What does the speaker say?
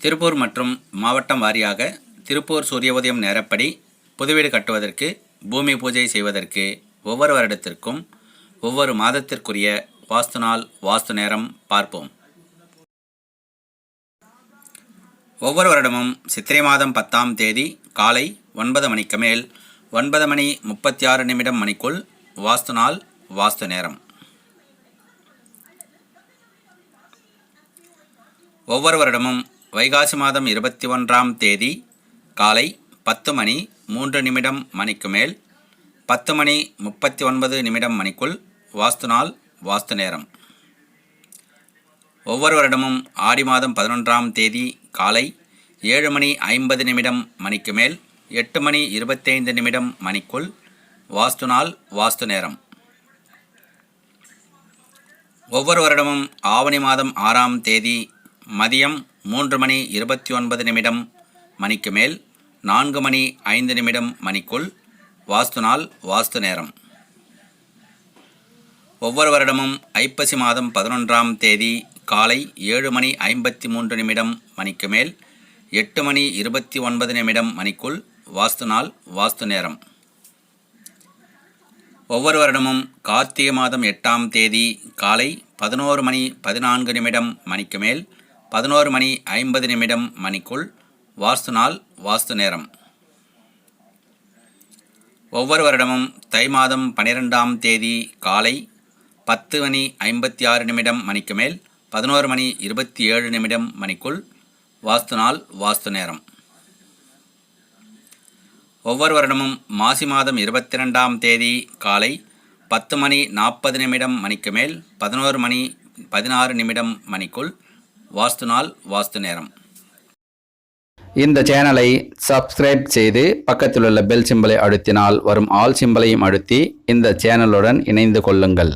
திருப்பூர் மற்றும் மாவட்டம் வாரியாக திருப்பூர் சூரிய உதயம் நேரப்படி புதுவீடு கட்டுவதற்கு பூமி பூஜை செய்வதற்கு ஒவ்வொரு வருடத்திற்கும் ஒவ்வொரு மாதத்திற்குரிய வாஸ்து நாள் வாஸ்து நேரம் பார்ப்போம். ஒவ்வொரு வருடமும் சித்திரை மாதம் பத்தாம் தேதி காலை ஒன்பது மணிக்கு மேல் ஒன்பது மணி முப்பத்தி ஆறு நிமிடம் மணிக்குள் வாஸ்து நாள் வாஸ்து நேரம். ஒவ்வொரு வருடமும் வைகாசி மாதம் இருபத்தி ஒன்றாம் தேதி காலை பத்து மணி மூன்று நிமிடம் மணிக்கு மேல் பத்து மணி முப்பத்தி ஒன்பது நிமிடம் மணிக்குள் வாஸ்து நாள் வாஸ்து நேரம். ஒவ்வொரு வருடமும் ஆடி மாதம் பதினொன்றாம் தேதி காலை ஏழு மணி ஐம்பது நிமிடம் மணிக்கு மேல் எட்டு மணி இருபத்தைந்து நிமிடம் மணிக்குள் வாஸ்து நாள் வாஸ்து நேரம். ஒவ்வொரு வருடமும் ஆவணி மாதம் ஆறாம் தேதி மதியம் மூன்று மணி இருபத்தி ஒன்பது நிமிடம் மணிக்கு மேல் நான்கு மணி ஐந்து நிமிடம் மணிக்குள் வாஸ்து நாள் வாஸ்து நேரம். ஒவ்வொரு வருடமும் ஐப்பசி மாதம் பதினொன்றாம் தேதி காலை ஏழு மணி ஐம்பத்தி மூன்று நிமிடம் மணிக்கு மேல் எட்டு மணி இருபத்தி ஒன்பது நிமிடம் மணிக்குள் வாஸ்து நாள் வாஸ்து நேரம். ஒவ்வொரு வருடமும் கார்த்திகை மாதம் எட்டாம் தேதி காலை பதினோரு மணி பதினான்கு நிமிடம் மணிக்கு மேல் பதினோரு மணி ஐம்பது நிமிடம் மணிக்குள் வாஸ்து நாள் வாஸ்து நேரம். ஒவ்வொரு வருடமும் தை மாதம் பனிரெண்டாம் தேதி காலை பத்து மணி ஐம்பத்தி ஆறு நிமிடம் மணிக்கு மேல் பதினோரு மணி இருபத்தி ஏழு நிமிடம் மணிக்குள் வாஸ்து நாள் வாஸ்து நேரம். ஒவ்வொரு வருடமும் மாசி மாதம் இருபத்தி ரெண்டாம் தேதி காலை பத்து மணி நாற்பது நிமிடம் மணிக்கு மேல் பதினோரு மணி பதினாறு நிமிடம் மணிக்குள் வாஸ்து நாள் வாஸ்து நேரம். இந்த சேனலை சப்ஸ்கிரைப் செய்து பக்கத்தில் உள்ள பெல் சிம்பலை அழுத்தினால் வரும் ஆல் சிம்பலையும் அழுத்தி இந்த சேனலுடன் இணைந்து கொள்ளுங்கள்.